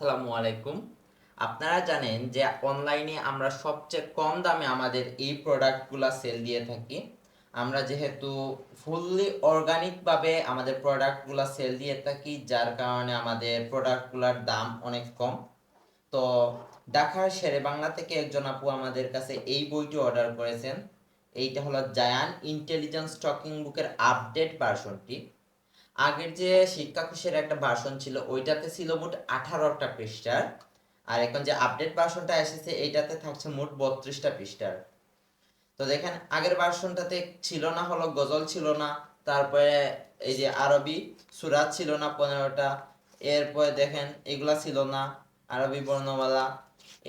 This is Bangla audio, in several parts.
আসসালামু আলাইকুম। আপনারা জানেন যে অনলাইনে আমরা সবচেয়ে কম দামে আমাদের এই প্রোডাক্টগুলো সেল দিয়ে থাকি। আমরা যেহেতু ফুললি অর্গানিকভাবে আমাদের প্রোডাক্টগুলো সেল দিয়ে থাকি, যার কারণে আমাদের প্রোডাক্টগুলোর দাম অনেক কম। তো ঢাকার শেরে বাংলা থেকে একজন আপু আমাদের কাছে এই বইটি অর্ডার করেছেন। এইটা হলো জায়ান ইন্টেলিজেন্স স্টকিং বুকের আপডেট ভার্সনটি আগের যে শিক্ষা কোষের একটা ভার্সন ছিল, ওইটাতে ছিল মোট আঠারোটা পৃষ্ঠার। আর এখন যে আপডেট ভার্সনটা এসেছে, এইটাতে থাকছে মোট বত্রিশটা পৃষ্ঠার। তো দেখেন, আগের ভার্সনটাতে ছিল না, হলো গজল ছিল না, তারপরে এই যে আরবি সুরাত ছিল না পনেরোটা, এরপরে দেখেন এগুলা ছিল না, আরবি বর্ণমালা,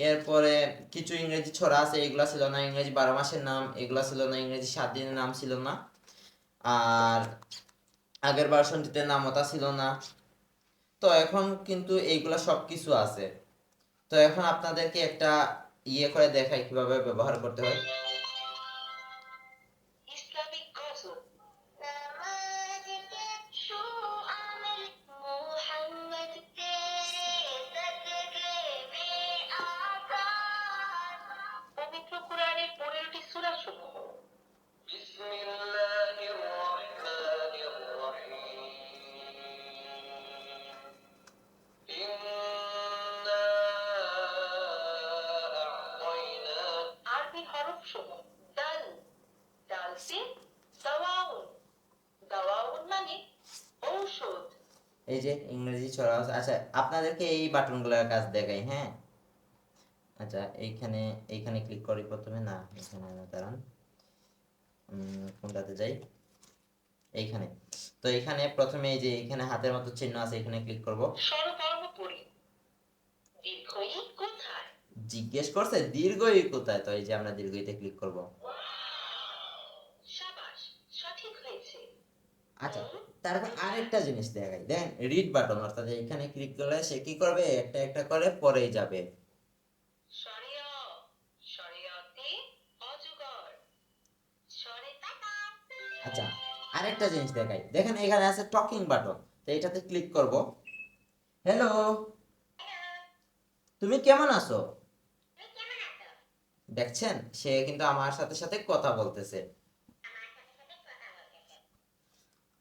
এরপরে কিছু ইংরেজি ছড়া আছে, এগুলা ছিল না, ইংরেজি বারো মাসের নাম, এগুলা ছিল না, ইংরেজি সাত দিনের নাম ছিল না। আর আগের ভার্সনটিতে নামতা ছিল না। তো এখন কিন্তু এইগুলা সব কিছু আছে। তো এখন আপনাদেরকে একটা ইয়ে করে দেখাই কীভাবে ব্যবহার করতে হয়। পনেরোটি সূরা সমূহ দাল দাল দাওয়াউন দাওয়াউন মানে ঔষধ। এই যে ইংরেজি ছড়া আচ্ছা আপনাদেরকে এই বাটনগুলোর কাজ দেখাই হ্যাঁ? আচ্ছা এইখানে এইখানে ক্লিক করি প্রথমে। না এখানে না দাঁড়ান। কোনটাতে যাই? এইখানে। তো এইখানে প্রথমে এই যে এখানে হাতের মতো চিহ্ন আছে এখানে ক্লিক করব। স্বরবর্ণ পড়ি দীর্ঘই কোথায়? জিজ্ঞেস করছে দীর্ঘই কোথায়? তো এই যে আমরা দীর্ঘইতে ক্লিক করব। আচ্ছা তারপর আরেকটা জিনিস দেখাই। দেখেন রিড বাটন অর্থাৎ এখানে ক্লিক করলে সে কি করবে? একটা একটা করে পরেই যাবে। আচ্ছা আরেকটা জিনিস দেখাই। দেখেন এখানে আছে টকিং বাটন তো এটাতে ক্লিক করব। হ্যালো তুমি কেমন আছো? দেখছেন? সে কিন্তু আমার সাথে সাথে কথা বলতেছে।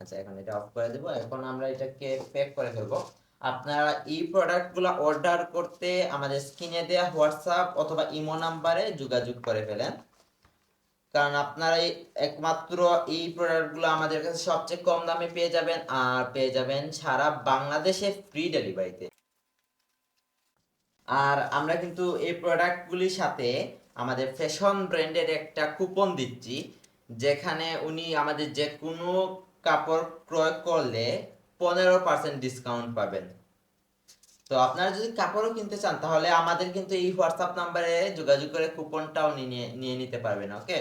আচ্ছা এখন এটা অফ করে দেবো। এখন আমরা এটাকে প্যাক করে ফেলব। আপনারা এই প্রোডাক্টগুলো অর্ডার করতে আমাদের স্ক্রিনে দেওয়া হোয়াটসঅ্যাপ অথবা ইমো নাম্বারে যোগাযোগ করে ফেলেন। কারণ আপনারা একমাত্র এই প্রোডাক্টগুলো আমাদের কাছে সবচেয়ে কম দামে পেয়ে যাবেন আর পেয়ে যাবেন সারা বাংলাদেশে ফ্রি ডেলিভারিতে আর আমরা কিন্তু এই প্রোডাক্টগুলির সাথে আমাদের ফ্যাশন ব্র্যান্ডের একটা কুপন দিচ্ছি, যেখানে উনি আমাদের যে কোনো কাপড় ক্রয় করলে পনেরো পার্সেন্ট ডিসকাউন্ট পাবেন। তো আপনারা যদি কাপড়ও কিনতে চান, তাহলে আমাদের কিন্তু এই হোয়াটসঅ্যাপ নাম্বারে যোগাযোগ করে কুপনটাও নিয়ে নিয়ে নিতে পারবেন ওকে